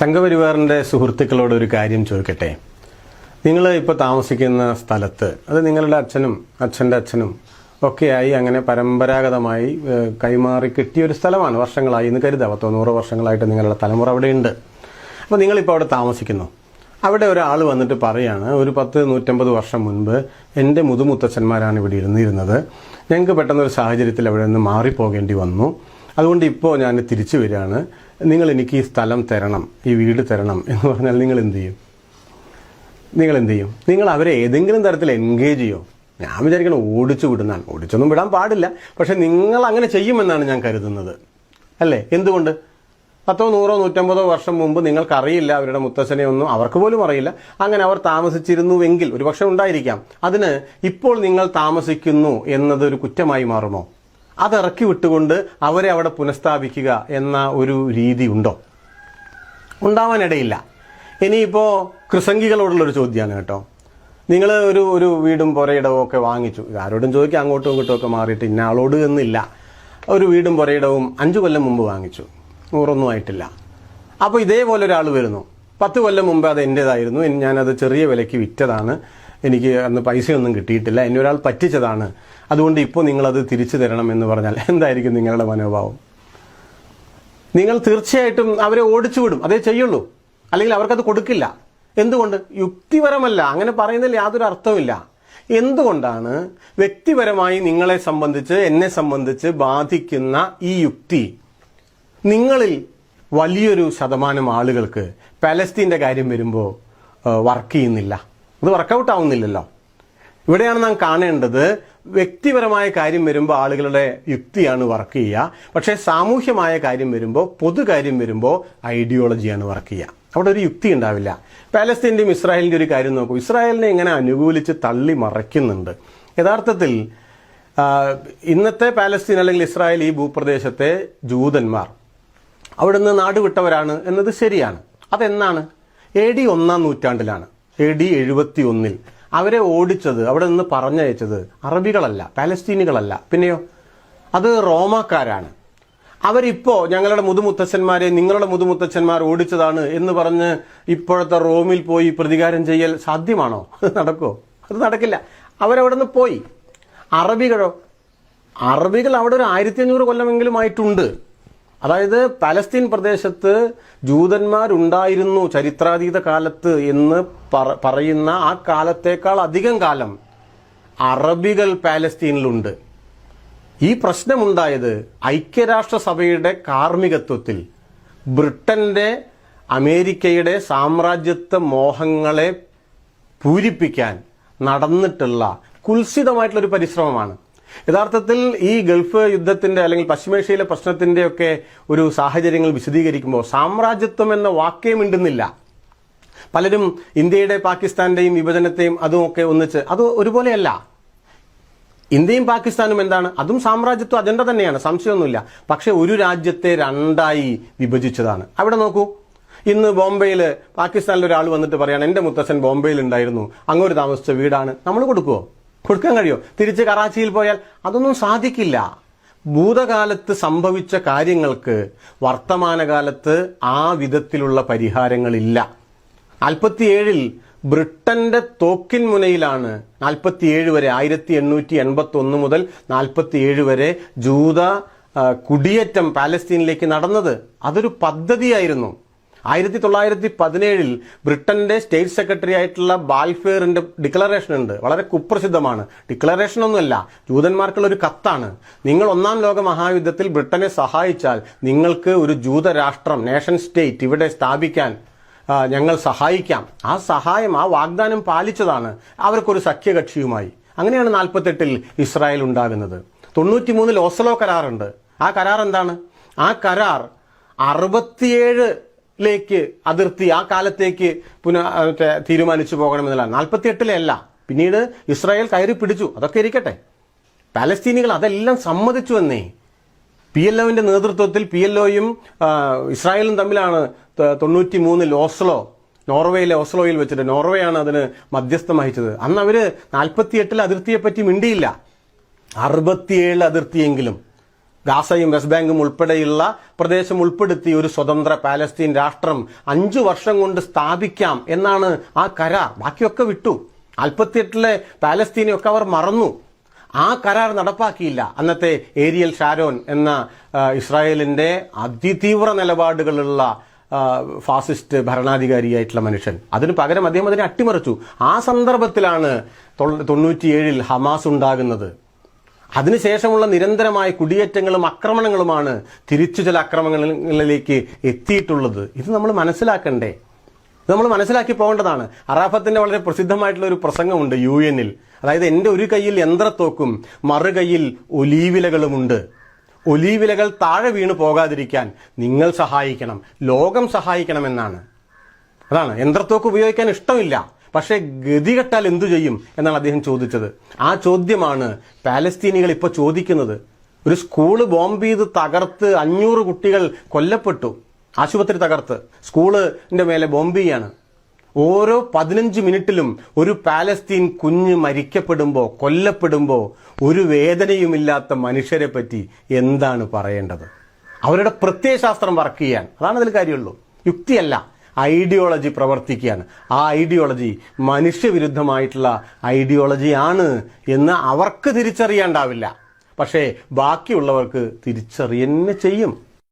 സംഘപരിവാറിന്റെ സുഹൃത്തുക്കളോട് ഒരു കാര്യം ചോദിക്കട്ടെ? നിങ്ങൾ ഇപ്പോൾ താമസിക്കുന്ന സ്ഥലത്ത് അത് നിങ്ങളുടെ അച്ഛനും അച്ഛന്റെ അച്ഛനും ഒക്കെയായി അങ്ങനെ പരമ്പരാഗതമായി കൈമാറി കിട്ടിയ ഒരു സ്ഥലമാണ് വർഷങ്ങളായി എന്ന് കരുതുക പത്തോ നൂറ് വർഷങ്ങളായിട്ട് നിങ്ങളുടെ തലമുറ അവിടെയുണ്ട് അപ്പോൾ നിങ്ങളിപ്പോൾ അവിടെ താമസിക്കുന്നു. അവിടെ ഒരാൾ വന്നിട്ട് പറയാണ് ഒരു പത്ത് നൂറ്റമ്പത് വർഷം മുൻപ് എന്റെ മുതുമുത്തച്ഛന്മാരാണ് ഇവിടെ ഇരുന്നിരുന്നത്. ഞങ്ങൾക്ക് പെട്ടെന്നൊരു സാഹചര്യത്തിൽ അവിടെ നിന്ന് മാറിപ്പോകേണ്ടി വന്നു. അതുകൊണ്ട് ഇപ്പോൾ ഞാൻ തിരിച്ചു വരികയാണ്. നിങ്ങൾ എനിക്ക് ഈ സ്ഥലം തരണം ഈ വീട് തരണം എന്ന് പറഞ്ഞാൽ നിങ്ങൾ എന്ത് ചെയ്യും? നിങ്ങൾ എന്ത് ചെയ്യും? നിങ്ങൾ അവരെ ഏതെങ്കിലും തരത്തിൽ എൻഗേജ് ചെയ്യോ? ഞാൻ വിചാരിക്കണം ഓടിച്ചു വിടുന്നതാണ് ഓടിച്ചൊന്നും വിടാൻ പാടില്ല. പക്ഷെ നിങ്ങൾ അങ്ങനെ ചെയ്യുമെന്നാണ് ഞാൻ കരുതുന്നത്. അല്ലേ? എന്തുകൊണ്ട്? പത്തോ നൂറോ നൂറ്റമ്പതോ വർഷം മുമ്പ് നിങ്ങൾക്കറിയില്ല അവരുടെ മുത്തച്ഛനെ ഒന്നും അവർക്ക് പോലും അറിയില്ല. അങ്ങനെ അവർ താമസിച്ചിരുന്നുവെങ്കിൽ ഒരുപക്ഷെ ഉണ്ടായിരിക്കാം. അതിന് ഇപ്പോൾ നിങ്ങൾ താമസിക്കുന്നു എന്നതൊരു കുറ്റമായി മാറുമോ? അത് ഇറക്കി വിട്ടുകൊണ്ട് അവരെ അവിടെ പുനഃസ്ഥാപിക്കുക എന്ന ഒരു രീതി ഉണ്ടോ? ഉണ്ടാവാനിടയില്ല. ഇനിയിപ്പോൾ കൃസംഗികളോടുള്ളൊരു ചോദ്യമാണ് കേട്ടോ. നിങ്ങൾ ഒരു ഒരു വീടും പുരയിടവും ഒക്കെ വാങ്ങിച്ചു. ആരോടും ചോദിക്കുക അങ്ങോട്ടും ഇങ്ങോട്ടും ഒക്കെ മാറിയിട്ട് ഇന്ന ആളോട് എന്നില്ല. ഒരു വീടും പുരയിടവും അഞ്ചു കൊല്ലം മുമ്പ് വാങ്ങിച്ചു. നൂറൊന്നും ആയിട്ടില്ല. അപ്പോൾ ഇതേപോലെ ഒരാൾ വരുന്നു. പത്ത് കൊല്ലം മുമ്പ് അത് എന്റേതായിരുന്നു ഞാനത് ചെറിയ വിലയ്ക്ക് വിറ്റതാണ്. എനിക്ക് അന്ന് പൈസയൊന്നും കിട്ടിയിട്ടില്ല. എന്നെ ഒരാൾ പറ്റിച്ചതാണ്. അതുകൊണ്ട് ഇപ്പോൾ നിങ്ങളത് തിരിച്ചു തരണം എന്ന് പറഞ്ഞാൽ എന്തായിരിക്കും നിങ്ങളുടെ മനോഭാവം? നിങ്ങൾ തീർച്ചയായിട്ടും അവരെ ഓടിച്ചു വിടും. അതേ ചെയ്യുള്ളൂ. അല്ലെങ്കിൽ അവർക്കത് കൊടുക്കില്ല. എന്തുകൊണ്ട്? യുക്തിപരമല്ല. അങ്ങനെ പറയുന്നതിൽ യാതൊരു അർത്ഥവുമില്ല. എന്തുകൊണ്ടാണ് വ്യക്തിപരമായി നിങ്ങളെ സംബന്ധിച്ച് എന്നെ സംബന്ധിച്ച് ബാധിക്കുന്ന ഈ യുക്തി? നിങ്ങളിൽ വലിയൊരു ശതമാനം ആളുകൾക്ക് പാലസ്തീന്റെ കാര്യം വരുമ്പോൾ വർക്ക് ചെയ്യുന്നില്ല. അത് വർക്കൗട്ട് ആവുന്നില്ലല്ലോ. ഇവിടെയാണ് നാം കാണേണ്ടത് വ്യക്തിപരമായ കാര്യം വരുമ്പോൾ ആളുകളുടെ യുക്തിയാണ് വർക്ക് ചെയ്യുക. പക്ഷേ സാമൂഹ്യമായ കാര്യം വരുമ്പോൾ പൊതുകാര്യം വരുമ്പോൾ ഐഡിയോളജിയാണ് വർക്ക് ചെയ്യുക. അവിടെ ഒരു യുക്തി ഉണ്ടാവില്ല. പാലസ്തീന്റെയും ഇസ്രായേലിന്റെ ഒരു കാര്യം നോക്കൂ. ഇസ്രായേലിനെ ഇങ്ങനെ അനുകൂലിച്ച് തള്ളി മറയ്ക്കുന്നുണ്ട്. യഥാർത്ഥത്തിൽ ഇന്നത്തെ പാലസ്തീൻ അല്ലെങ്കിൽ ഇസ്രായേൽ ഈ ഭൂപ്രദേശത്തെ ജൂതന്മാർ അവിടുന്ന് നാടുവിട്ടവരാണ് എന്നത് ശരിയാണ്. അതെന്നാണ്? എ ഡി ഒന്നാം നൂറ്റാണ്ടിലാണ്. എ ഡി എഴുപത്തി ഒന്നിൽ അവരെ ഓടിച്ചത് അവിടെ നിന്ന് പറഞ്ഞയച്ചത് അറബികളല്ല പാലസ്തീനികളല്ല. പിന്നെയോ? അത് റോമാക്കാരാണ്. അവരിപ്പോ ഞങ്ങളുടെ മുതുമുത്തച്ഛന്മാരെ നിങ്ങളുടെ മുതുമുത്തച്ഛന്മാർ ഓടിച്ചതാണ് എന്ന് പറഞ്ഞ് ഇപ്പോഴത്തെ റോമിൽ പോയി പ്രതികാരം ചെയ്യൽ സാധ്യമാണോ? നടക്കോ അത് നടക്കില്ല. അവരവിടെ നിന്ന് പോയി. അറബികളോ? അറബികൾ അവിടെ ഒരു ആയിരത്തി അഞ്ഞൂറ് കൊല്ലമെങ്കിലും ആയിട്ടുണ്ട്. അതായത് പലസ്തീൻ പ്രദേശത്ത് ജൂതന്മാരുണ്ടായിരുന്നു ചരിത്രാതീത കാലത്ത് എന്ന് പറയുന്ന ആ കാലത്തേക്കാൾ അധികം കാലം അറബികൾ പാലസ്തീനിലുണ്ട്. ഈ പ്രശ്നമുണ്ടായത് ഐക്യരാഷ്ട്രസഭയുടെ കാർമ്മികത്വത്തിൽ. ബ്രിട്ടന്റെ അമേരിക്കയുടെ സാമ്രാജ്യത്വ മോഹങ്ങളെ പൂരിപ്പിക്കാൻ നടന്നിട്ടുള്ള കുൽസിതമായിട്ടുള്ള ഒരു പരിശ്രമമാണ്. യഥാർത്ഥത്തിൽ ഈ ഗൾഫ് യുദ്ധത്തിന്റെ അല്ലെങ്കിൽ പശ്ചിമേഷ്യയിലെ പ്രശ്നത്തിന്റെയൊക്കെ ഒരു സാഹചര്യങ്ങൾ വിശദീകരിക്കുമ്പോൾ സാമ്രാജ്യത്വം എന്ന വാക്കേ മിണ്ടുന്നില്ല. പലരും ഇന്ത്യയുടെ പാകിസ്ഥാന്റെയും വിഭജനത്തെയും അതുമൊക്കെ ഒന്നിച്ച് അത് ഒരുപോലെയല്ല. ഇന്ത്യയും പാകിസ്ഥാനും എന്താണ്? അതും സാമ്രാജ്യത്വ അജണ്ട തന്നെയാണ്. സംശയമൊന്നുമില്ല. പക്ഷെ ഒരു രാജ്യത്തെ രണ്ടായി വിഭജിച്ചതാണ്. അവിടെ നോക്കൂ. ഇന്ന് ബോംബെയിൽ പാകിസ്ഥാനിൽ ഒരാൾ വന്നിട്ട് പറയാണ് എന്റെ മുത്തച്ഛൻ ബോംബെയിൽ ഉണ്ടായിരുന്നു. അങ്ങോട്ട് താമസിച്ച വീടാണ്. നമ്മൾ കൊടുക്കുവോ? കൊടുക്കാൻ കഴിയുമോ തിരിച്ച് കറാച്ചിയിൽ പോയാൽ അതൊന്നും സാധിക്കില്ല. ഭൂതകാലത്ത് സംഭവിച്ച കാര്യങ്ങൾക്ക് വർത്തമാനകാലത്ത് ആ വിധത്തിലുള്ള പരിഹാരങ്ങളില്ല. നാൽപ്പത്തിയേഴിൽ ബ്രിട്ടന്റെ തോക്കിൻ മുനയിലാണ് നാൽപ്പത്തിയേഴ് വരെ ആയിരത്തി എണ്ണൂറ്റി എൺപത്തി ഒന്ന് മുതൽ നാൽപ്പത്തിയേഴ് വരെ ജൂത കുടിയേറ്റം പാലസ്തീനിലേക്ക് നടന്നത്. അതൊരു പദ്ധതിയായിരുന്നു. ആയിരത്തി തൊള്ളായിരത്തി പതിനേഴിൽ ബ്രിട്ടന്റെ സ്റ്റേറ്റ് സെക്രട്ടറി ആയിട്ടുള്ള ബാൽഫെയറിന്റെ ഡിക്ലറേഷൻ ഉണ്ട്. വളരെ കുപ്രസിദ്ധമാണ്. ഡിക്ലറേഷൻ ഒന്നുമല്ല ജൂതന്മാർക്കുള്ള ഒരു കത്താണ്. നിങ്ങൾ ഒന്നാം ലോക മഹായുദ്ധത്തിൽ ബ്രിട്ടനെ സഹായിച്ചാൽ നിങ്ങൾക്ക് ഒരു ജൂതരാഷ്ട്രം നേഷൻ സ്റ്റേറ്റ് ഇവിടെ സ്ഥാപിക്കാൻ ഞങ്ങൾ സഹായിക്കാം. ആ സഹായം ആ വാഗ്ദാനം പാലിച്ചതാണ് അവർക്കൊരു സഖ്യകക്ഷിയുമായി. അങ്ങനെയാണ് നാൽപ്പത്തെട്ടിൽ ഇസ്രായേൽ ഉണ്ടാകുന്നത്. തൊണ്ണൂറ്റിമൂന്നിൽ ഓസ്ലോ കരാറുണ്ട്. ആ കരാർ എന്താണ്? ആ കരാർ അറുപത്തിയേഴിലേക്ക് അതിർത്തി ആ കാലത്തേക്ക് പുന തീരുമാനിച്ചു പോകണമെന്നല്ല നാൽപ്പത്തിയെട്ടിലെ അല്ല. പിന്നീട് ഇസ്രായേൽ കയറി പിടിച്ചു. അതൊക്കെ ഇരിക്കട്ടെ. പാലസ്തീനികൾ അതെല്ലാം സമ്മതിച്ചു എന്നേ പി എൽ ഒവിന്റെ നേതൃത്വത്തിൽ പി എൽ ഒയും ഇസ്രായേലും തമ്മിലാണ് തൊണ്ണൂറ്റി മൂന്നിൽ ഓസ്ലോ നോർവേയിലെ ഓസ്ലോയിൽ വെച്ചിട്ട് നോർവേയാണ് അതിന് മധ്യസ്ഥം വഹിച്ചത്. അന്ന് അവർ നാൽപ്പത്തിയെട്ടിൽ അതിർത്തിയെപ്പറ്റി മിണ്ടിയില്ല. അറുപത്തിയേഴ് അതിർത്തിയെങ്കിലും. ഗാസയും വെസ്റ്റ് ബാങ്കും ഉൾപ്പെടെയുള്ള പ്രദേശം ഉൾപ്പെടുത്തി ഒരു സ്വതന്ത്ര പാലസ്തീൻ രാഷ്ട്രം അഞ്ചു വർഷം കൊണ്ട് സ്ഥാപിക്കാം എന്നാണ് ആ കരാർ. ബാക്കിയൊക്കെ വിട്ടു. നാൽപ്പത്തിയെട്ടിലെ പാലസ്തീനെയൊക്കെ അവർ മറന്നു. ആ കരാർ നടപ്പാക്കിയില്ല. അന്നത്തെ ഏരിയൽ ഷാരോൻ എന്ന ഇസ്രായേലിന്റെ അതിതീവ്ര നിലപാടുകളുള്ള ഫാസിസ്റ്റ് ഭരണാധികാരിയായിട്ടുള്ള മനുഷ്യൻ. അതിന് പകരം അദ്ദേഹം അതിനെ അട്ടിമറിച്ചു. ആ സന്ദർഭത്തിലാണ് തൊണ്ണൂറ്റിയേഴിൽ ഹമാസ് ഉണ്ടാകുന്നത്. അതിനുശേഷമുള്ള നിരന്തരമായ കുടിയേറ്റങ്ങളും ആക്രമണങ്ങളുമാണ് തിരിച്ചു ചില ആക്രമണങ്ങളിലേക്ക് എത്തിയിട്ടുള്ളത്. ഇത് നമ്മൾ മനസ്സിലാക്കണ്ടേ? ഇത് നമ്മൾ മനസ്സിലാക്കി പോകേണ്ടതാണ്. അറാഫത്തിന്റെ വളരെ പ്രസിദ്ധമായിട്ടുള്ള ഒരു പ്രസംഗമുണ്ട് യു എന്നിൽ. അതായത് എന്റെ ഒരു കയ്യിൽ യന്ത്രത്തോക്കും മറു കയ്യിൽ ഒലീവിലകളുമുണ്ട്. ഒലീവിലകൾ താഴെ വീണു പോകാതിരിക്കാൻ നിങ്ങൾ സഹായിക്കണം. ലോകം സഹായിക്കണമെന്നാണ്. അതാണ്. യന്ത്രത്തോക്ക് ഉപയോഗിക്കാൻ ഇഷ്ടമില്ല. പക്ഷേ ഗതികെട്ടാൽ എന്തു ചെയ്യും എന്നാണ് അദ്ദേഹം ചോദിച്ചത്. ആ ചോദ്യമാണ് പാലസ്തീനികൾ ഇപ്പോൾ ചോദിക്കുന്നത്. ഒരു സ്കൂൾ ബോംബ് ചെയ്ത് തകർത്ത് അഞ്ഞൂറ് കുട്ടികൾ കൊല്ലപ്പെട്ടു. ആശുപത്രി തകർത്ത്. സ്കൂളിന്റെ മേലെ ബോംബ് ചെയ്യാണ്. ഓരോ പതിനഞ്ച് മിനിറ്റിലും ഒരു പാലസ്തീൻ കുഞ്ഞ് മരിക്കപ്പെടുമ്പോൾ കൊല്ലപ്പെടുമ്പോൾ ഒരു വേദനയുമില്ലാത്ത മനുഷ്യരെ പറ്റി എന്താണ് പറയേണ്ടത്? അവരുടെ പ്രത്യയശാസ്ത്രം വർക്ക് ചെയ്യാൻ. അതാണ് അതിൽ കാര്യമുള്ളൂ. യുക്തിയല്ല. ഐഡിയോളജി പ്രവർത്തിക്കുകയാണ്. ആ ഐഡിയോളജി മനുഷ്യവിരുദ്ധമായിട്ടുള്ള ഐഡിയോളജിയാണ് എന്ന് അവർക്ക് തിരിച്ചറിയാണ്ടാവില്ല. പക്ഷേ ബാക്കിയുള്ളവർക്ക് തിരിച്ചറിയന്നെ ചെയ്യും.